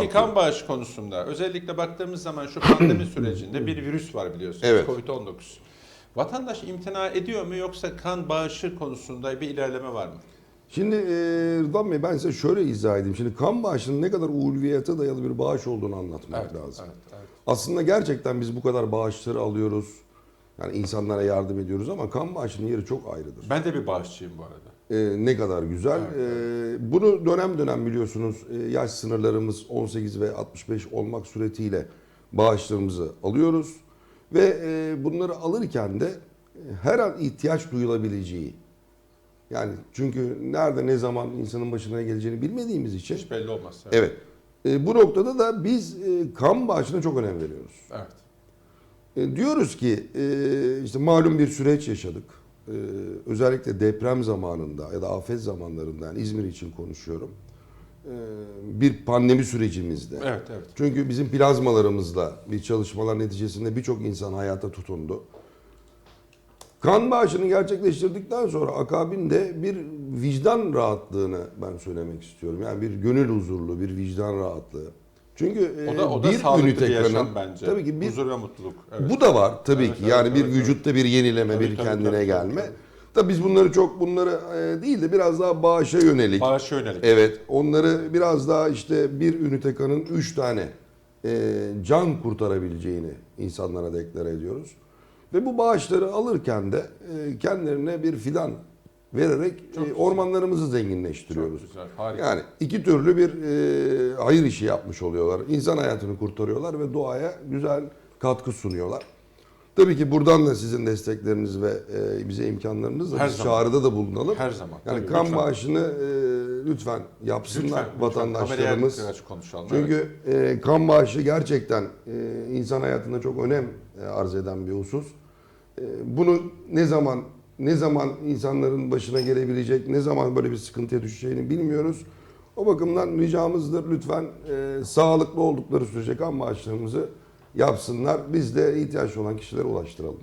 Peki kan bağışı konusunda özellikle baktığımız zaman şu pandemi sürecinde bir virüs var biliyorsunuz. Evet. Covid-19. Vatandaş imtina ediyor mu yoksa kan bağışı konusunda bir ilerleme var mı? Şimdi e, Rıdvan Bey ben size şöyle izah edeyim. Şimdi kan bağışının ne kadar ulviyete dayalı bir bağış olduğunu anlatmak lazım. Evet, evet. Aslında gerçekten biz bu kadar bağışları alıyoruz. Yani insanlara yardım ediyoruz ama kan bağışının yeri çok ayrıdır. Ben de bir bağışçıyım bu arada. Ee, ne kadar güzel. Evet, Ee, bunu dönem dönem biliyorsunuz e, yaş sınırlarımız 18 ve 65 olmak suretiyle bağışlarımızı alıyoruz. Ve e, bunları alırken de e, her an ihtiyaç duyulabileceği. Yani çünkü nerede ne zaman insanın başına geleceğini bilmediğimiz için. Hiç belli olmaz. Evet. E, bu noktada da biz e, kan bağışına çok önem veriyoruz. Evet. E, diyoruz ki e, işte malum bir süreç yaşadık. E, özellikle deprem zamanında ya da afet zamanlarında yani İzmir için konuşuyorum. E, bir pandemi sürecimizde. Evet, evet. Çünkü bizim plazmalarımızla bir çalışmalar neticesinde birçok insan hayata tutundu. Kan bağışını gerçekleştirdikten sonra akabinde bir vicdan rahatlığını ben söylemek istiyorum. Yani bir gönül huzurlu, bir vicdan rahatlığı. Çünkü e, O da, o da bir ünite bir yaşam bence. Tabii ki bir Huzur ve mutluluk. Evet. bu da var tabii Evet, ki. evet, yani bir evet, vücutta bir yenileme, Tabii, bir tabii, kendine tabii, gelme. tabii. Tabii biz bunları çok bunları e, değil de biraz daha bağışa yönelik. Bağışa yönelik. Evet, onları biraz daha işte bir ünite kanın üç tane e, can kurtarabileceğini insanlara deklar ediyoruz. Ve bu bağışları alırken de kendilerine bir fidan vererek Çok e, ormanlarımızı zenginleştiriyoruz. Çok güzel, harika. Yani iki türlü bir e, hayır işi yapmış oluyorlar. İnsan hayatını kurtarıyorlar ve doğaya güzel katkı sunuyorlar. Tabii ki buradan da sizin destekleriniz ve e, bize Her biz zaman. çağrıda da bulunalım. Her zaman. Yani Tabii, kan lütfen. bağışını e, lütfen yapsınlar Lütfen, lütfen. vatandaşlarımız. Açık konuşalım. evet. Çünkü e, kan bağışı gerçekten e, insan hayatında çok önem e, arz eden bir husus. E, bunu ne zaman ne zaman insanların başına gelebilecek, ne zaman böyle bir sıkıntıya düşeceğini bilmiyoruz. O bakımdan ricamızdır lütfen e, sağlıklı oldukları sürece kan bağışlarımızı yapsınlar. Biz de ihtiyaç olan kişilere ulaştıralım.